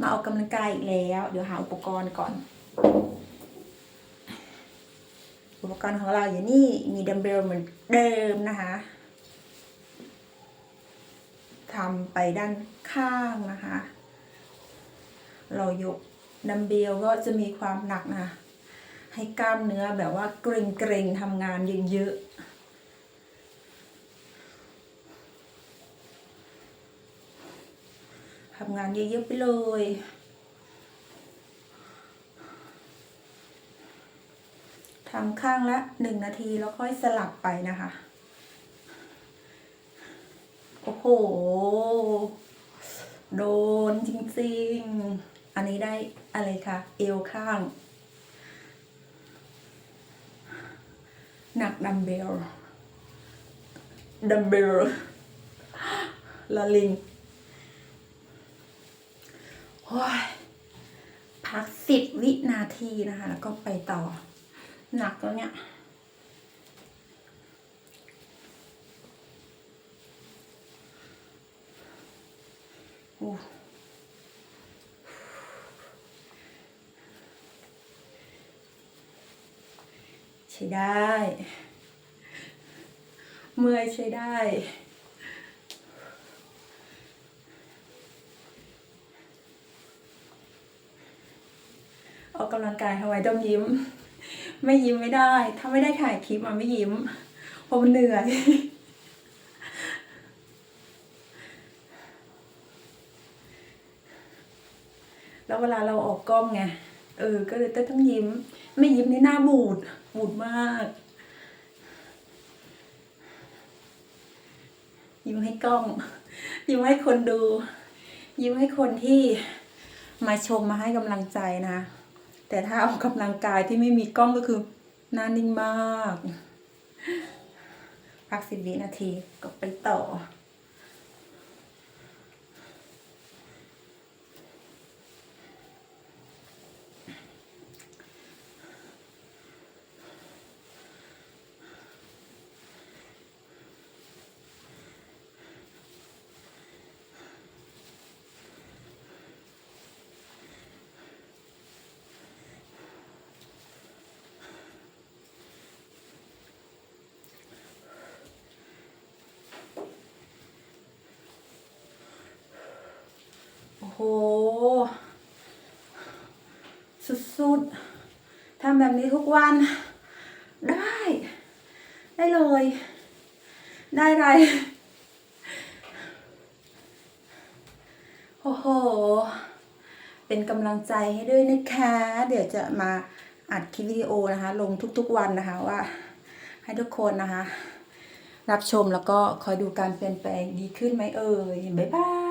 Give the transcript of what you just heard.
มาออกกำลังกายอีกแล้ว เดี๋ยวหาอุปกรณ์ก่อน อุปกรณ์ของเราอยู่นี่มีดัมเบลเหมือนเดิมนะคะทำไปด้านข้างนะคะ เรายกดัมเบลก็จะมีความหนักนะะให้กล้ามเนื้อแบบว่าเกร็งๆทำงานเยอะๆ ทำงานเยอะๆไปเลย ทำข้างละหนึ่งนาทีแล้วค่อยสลับไปนะคะ โอ้โห โดนจริงๆ อันนี้ได้อะไรคะ เอวข้าง หนักดัมเบลดัมเบลละลิง พักสิบวินาทีนะคะ แล้วก็ไปต่อ หนักแล้วเนี่ยโอ้ใช้ได้ เมื่อยใช้ได้ ออกกำลังกายทำไมต้องยิ้ม ไม่ยิ้มไม่ได้ ถ้าไม่ได้ถ่ายคลิปมันไม่ยิ้มเพราะมันเหนื่อยแล้วเวลาเราออกกล้องไง เออ ก็เลยต้องยิ้ม ไม่ยิ้มนี่หน้าบูด บูดมาก ยิ้มให้กล้อง ยิ้มให้คนดู ยิ้มให้คนที่มาชมมาให้กำลังใจนะ แต่ถ้าออกกำลังกายที่ไม่มีกล้องก็คือหน้านิ่งมาก พักสิบวินาทีก็ไปต่อ โอ้โห สุดๆทำแบบนี้ทุกวัน ได้ ได้เลย ได้ไร โอ้โห เป็นกำลังใจให้ด้วยนะคะ เดี๋ยวจะมาอัดคลิปวิดีโอนะคะ ลงทุกๆวันนะคะว่า ให้ทุกคนนะคะ รับชมแล้วก็คอยดูการเปลี่ยนแปลงดีขึ้นไหมเอ่ยบ๊ายบาย